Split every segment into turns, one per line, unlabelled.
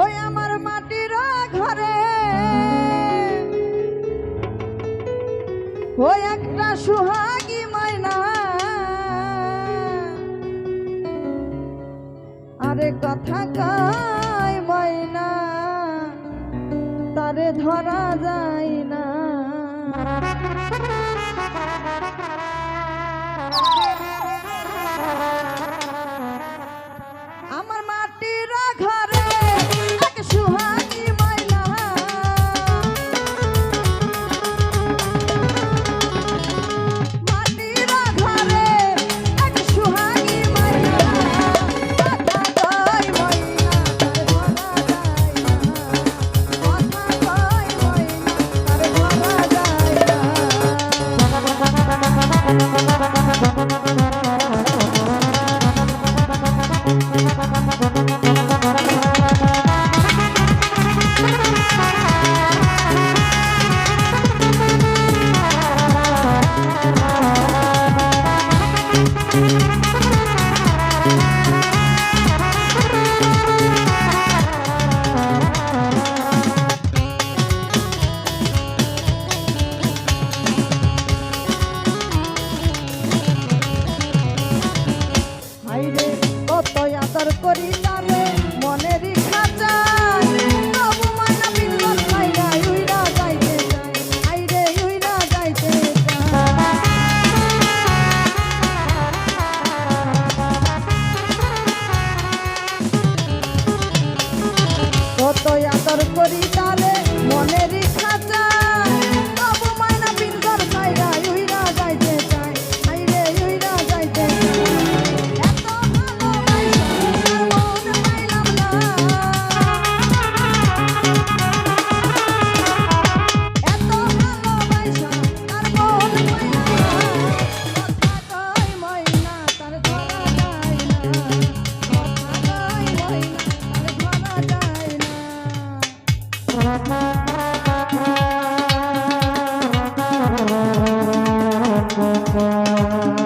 ওই আমার মাটির ঘরে। ওই একটা সুহাগী মাইনা। আরে কথা কায় মাইনা, তারে ধরা যায় না। করি। Música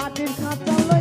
I Martin Kapalo.